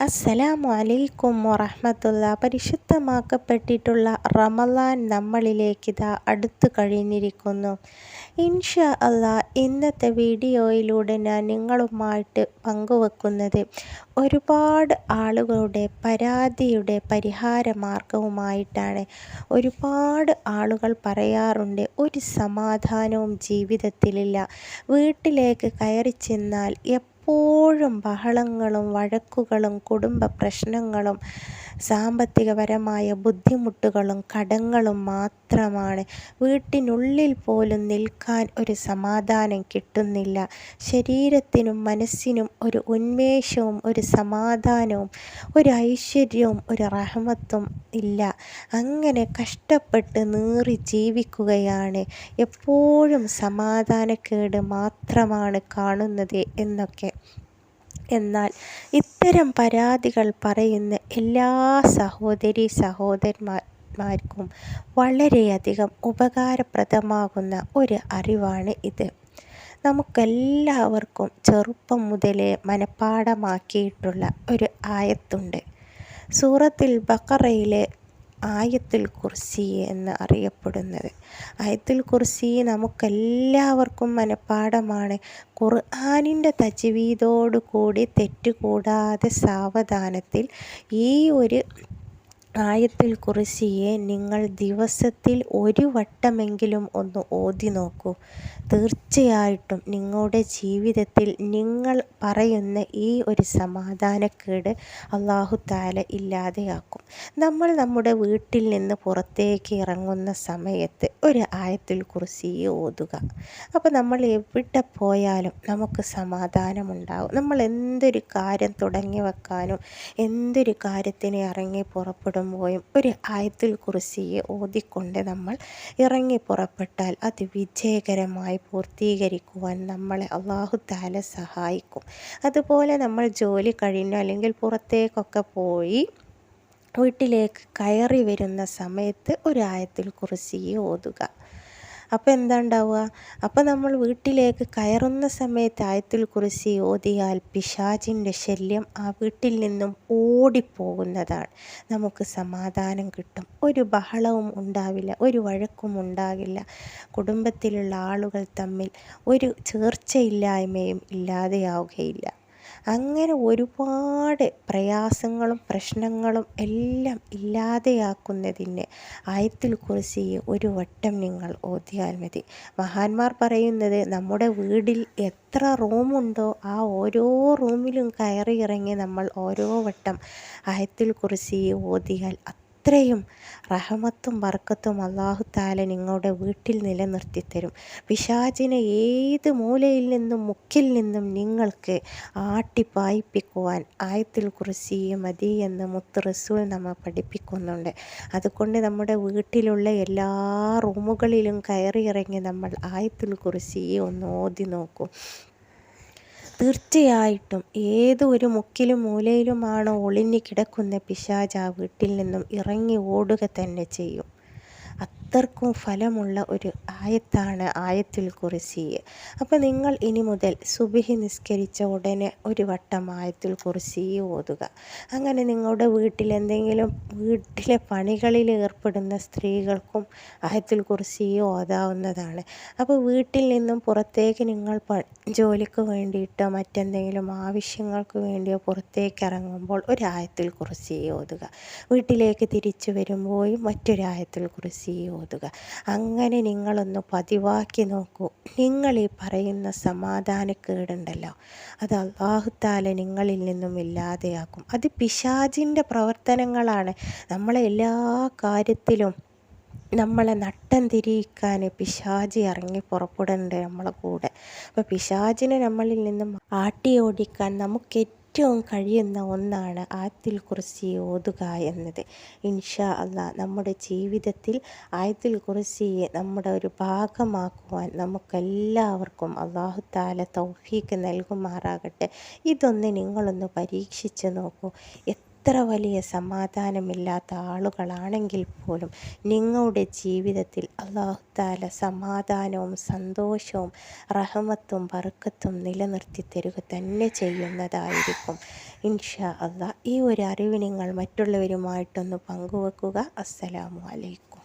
അസ്സലാമു അലൈക്കും വറഹമത്തുള്ള പരിശുദ്ധമാക്കപ്പെട്ടിട്ടുള്ള റമലാൻ നമ്മളിലേക്ക് ഇതാ അടുത്ത് കഴിഞ്ഞിരിക്കുന്നു. ഇൻഷാ അല്ല ഇന്നത്തെ വീഡിയോയിലൂടെ ഞാൻ നിങ്ങളുമായിട്ട് പങ്കുവെക്കുന്നത് ഒരുപാട് ആളുകളുടെ പരാതിയുടെ പരിഹാര മാർഗവുമായിട്ടാണ് ഒരുപാട് ആളുകൾ പറയാറുണ്ട് ഒരു സമാധാനവും ജീവിതത്തിലില്ല. വീട്ടിലേക്ക് കയറി ചെന്നാൽ എപ്പോഴും ബഹളങ്ങളും വഴക്കുകളും കുടുംബ പ്രശ്നങ്ങളും സാമ്പത്തികപരമായ ബുദ്ധിമുട്ടുകളും കടങ്ങളും മാത്രമാണ്. വീട്ടിനുള്ളിൽ പോലും നിൽക്കാൻ ഒരു സമാധാനം കിട്ടുന്നില്ല. ശരീരത്തിനും മനസ്സിനും ഒരു ഉന്മേഷവും ഒരു സമാധാനവും ഒരു ഐശ്വര്യവും ഒരു റഹമത്തും ഇല്ല. അങ്ങനെ കഷ്ടപ്പെട്ട് നീറി ജീവിക്കുകയാണ് എപ്പോഴും സമാധാനക്കേട് മാത്രമാണ് കാണുന്നത് എന്നൊക്കെ. എന്നാൽ ഇത്തരം പരാതികൾ പറയുന്ന എല്ലാ സഹോദരി സഹോദരന്മാർക്കും വളരെയധികം ഉപകാരപ്രദമാകുന്ന ഒരു അറിവാണ് ഇത്. നമുക്കെല്ലാവർക്കും ചെറുപ്പം മുതലേ മനഃപ്പാടമാക്കിയിട്ടുള്ള ഒരു ആയത്തുണ്ട്. സൂറത്തിൽ ബക്കറയിലെ ആയത്തുൽ കുർസി എന്ന് അറിയപ്പെടുന്നത്. ആയത്തുൽ കുർസി നമുക്കെല്ലാവർക്കും മനഃപ്പാടമാണ് ഖുർആാനിന്റെ തജ്വീദോടു കൂടി തെറ്റുകൂടാതെ സാവധാനത്തിൽ ഈ ഒരു ആയത്തിൽ കുറിശിയെ നിങ്ങൾ ദിവസത്തിൽ ഒരു വട്ടമെങ്കിലും ഒന്ന് ഓതി നോക്കൂ. തീർച്ചയായിട്ടും നിങ്ങളുടെ ജീവിതത്തിൽ നിങ്ങൾ പറയുന്ന ഈ ഒരു സമാധാനക്കേട് അള്ളാഹു താല ഇല്ലാതെയാക്കും. നമ്മൾ നമ്മുടെ വീട്ടിൽ നിന്ന് പുറത്തേക്ക് ഇറങ്ങുന്ന സമയത്ത് ഒരു ആയത്തിൽ കുറിച്ച് ഓതുക. അപ്പോൾ നമ്മൾ എവിടെ പോയാലും നമുക്ക് സമാധാനമുണ്ടാകും നമ്മൾ എന്തൊരു കാര്യം തുടങ്ങി വെക്കാനും എന്തൊരു കാര്യത്തിന് ഇറങ്ങി പുറപ്പെടുമ്പോഴും ഒരു ആയത്തിൽ കുറിച്ചിയെ ഓതിക്കൊണ്ട് നമ്മൾ ഇറങ്ങി പുറപ്പെട്ടാൽ അത് വിജയകരമായി പൂർത്തീകരിക്കുവാൻ നമ്മളെ അള്ളാഹു താല സഹായിക്കും. അതുപോലെ നമ്മൾ ജോലി കഴിഞ്ഞു അല്ലെങ്കിൽ പുറത്തേക്കൊക്കെ പോയി വീട്ടിലേക്ക് കയറി വരുന്ന സമയത്ത് ഒരു ആയത്തിൽ കുറിച്ച് ഓതുക. അപ്പോൾ എന്താ ഉണ്ടാവുക അപ്പോൾ നമ്മൾ വീട്ടിലേക്ക് കയറുന്ന സമയത്ത് ആയത്തിൽ കുറിച്ച് ഓതിയാൽ പിശാചിന്റെ ശല്യം ആ വീട്ടിൽ നിന്നും ഓടിപ്പോകുന്നതാണ്. നമുക്ക് സമാധാനം കിട്ടും. ഒരു ബഹളവും ഉണ്ടാവില്ല ഒരു വഴക്കും ഉണ്ടാകില്ല. കുടുംബത്തിലുള്ള ആളുകൾ തമ്മിൽ ഒരു ചേർച്ചയില്ലായ്മയും ഇല്ലാതെയാവുകയില്ല. അങ്ങനെ ഒരുപാട് പ്രയാസങ്ങളും പ്രശ്നങ്ങളും എല്ലാം ഇല്ലാതെയാക്കുന്നതിന് ആയത്തിൽ കുറിച്ച് ഒരു വട്ടം നിങ്ങൾ ഓതിയാൽ മതി. മഹാന്മാർ പറയുന്നത് നമ്മുടെ വീടിൽ എത്ര റൂമുണ്ടോ ആ ഓരോ റൂമിലും കയറി ഇറങ്ങി നമ്മൾ ഓരോ വട്ടം ആയത്തിൽ കുറിച്ച് ഓതിയാൽ അത്രയും റഹമത്തും ബർക്കത്തും അള്ളാഹു താല നിങ്ങളുടെ വീട്ടിൽ നിലനിർത്തി തരും പിശാചിനെ ഏത് മൂലയിൽ നിന്നും മുക്കിൽ നിന്നും നിങ്ങൾക്ക് ആട്ടിപ്പായിപ്പിക്കുവാൻ ആയത്തിൽ കുറിച്ച് മതി എന്ന് മുത്ത് റസൂൽ നമ്മെ പഠിപ്പിക്കുന്നുണ്ട്. അതുകൊണ്ട് നമ്മുടെ വീട്ടിലുള്ള എല്ലാ റൂമുകളിലും കയറി ഇറങ്ങി നമ്മൾ ആയത്തിൽ കുറിച്ച് ഒന്ന് ഓതി നോക്കും. തീർച്ചയായിട്ടും ഏത് ഒരു മുക്കിലും മൂലയിലുമാണോ ഒളിഞ്ഞു കിടക്കുന്ന പിശാച് ആ വീട്ടിൽ നിന്നും ഇറങ്ങി ഓടുക തന്നെ ചെയ്യും. അത്രക്കും ഫലമുള്ള ഒരു ആയത്താണ് ആയത്തിൽ കുറിസി അപ്പോൾ നിങ്ങൾ ഇനി മുതൽ സുബിഹി നിസ്കരിച്ച ഉടനെ ഒരു വട്ടം ആയത്തിൽ കുറിസി ഓതുക. അങ്ങനെ നിങ്ങളുടെ വീട്ടിൽ എന്തെങ്കിലും വീട്ടിലെ പണികളിൽ ഏർപ്പെടുന്ന സ്ത്രീകൾക്കും ആയത്തിൽ കുറിസി ഓതാവുന്നതാണ്. അപ്പോൾ വീട്ടിൽ നിന്നും പുറത്തേക്ക് നിങ്ങൾ ജോലിക്ക് വേണ്ടിയിട്ടോ മറ്റെന്തെങ്കിലും ആവശ്യങ്ങൾക്ക് വേണ്ടിയോ പുറത്തേക്ക് ഇറങ്ങുമ്പോൾ ഒരു ആയത്തിൽ കുറിസി ഓതുക. വീട്ടിലേക്ക് തിരിച്ചു വരുമ്പോഴും മറ്റൊരായത്തിൽ കുറിസി ഓതുക. അങ്ങനെ നിങ്ങളൊന്ന് പതിവാക്കി നോക്കൂ. നിങ്ങൾ ഈ പറയുന്ന സമാധാനക്കേടുണ്ടല്ലോ. അത് അള്ളാഹുത്താല നിങ്ങളിൽ നിന്നും ഇല്ലാതെയാക്കും. അത് പിശാജിന്റെ പ്രവർത്തനങ്ങളാണ്. നമ്മളെ എല്ലാ കാര്യത്തിലും നമ്മളെ നട്ടം തിരിയിക്കാൻ പിശാജി ഇറങ്ങി പുറപ്പെടേണ്ടത് നമ്മളെ കൂടെ. അപ്പോൾ പിശാജിനെ നമ്മളിൽ നിന്നും ആട്ടി ഓടിക്കാൻ നമുക്ക് ഏറ്റവും കഴിയുന്ന ഒന്നാണ് ആയത്തിൽ കുറിച്ച് ഓതുക എന്നത്. ഇൻഷാ അല്ല നമ്മുടെ ജീവിതത്തിൽ ആയത്തിൽ കുറിച്ചിയെ നമ്മുടെ ഒരു ഭാഗമാക്കുവാൻ നമുക്കെല്ലാവർക്കും അള്ളാഹു താല തൗഫീക്ക് നൽകുമാറാകട്ടെ. ഇതൊന്ന് നിങ്ങളൊന്ന് പരീക്ഷിച്ച് നോക്കൂ. എത്ര വലിയ സമാധാനമില്ലാത്ത ആളുകളാണെങ്കിൽ പോലും നിങ്ങളുടെ ജീവിതത്തിൽ അള്ളാഹുത്താല സമാധാനവും സന്തോഷവും റഹമത്തും വറുക്കത്തും നിലനിർത്തി തരിക തന്നെ ചെയ്യുന്നതായിരിക്കും. ഇൻഷാ അള്ളാഹ് ഈ ഒരു അറിവ് നിങ്ങൾ മറ്റുള്ളവരുമായിട്ടൊന്ന് പങ്കുവെക്കുക. അസ്സലാമു അലൈക്കും.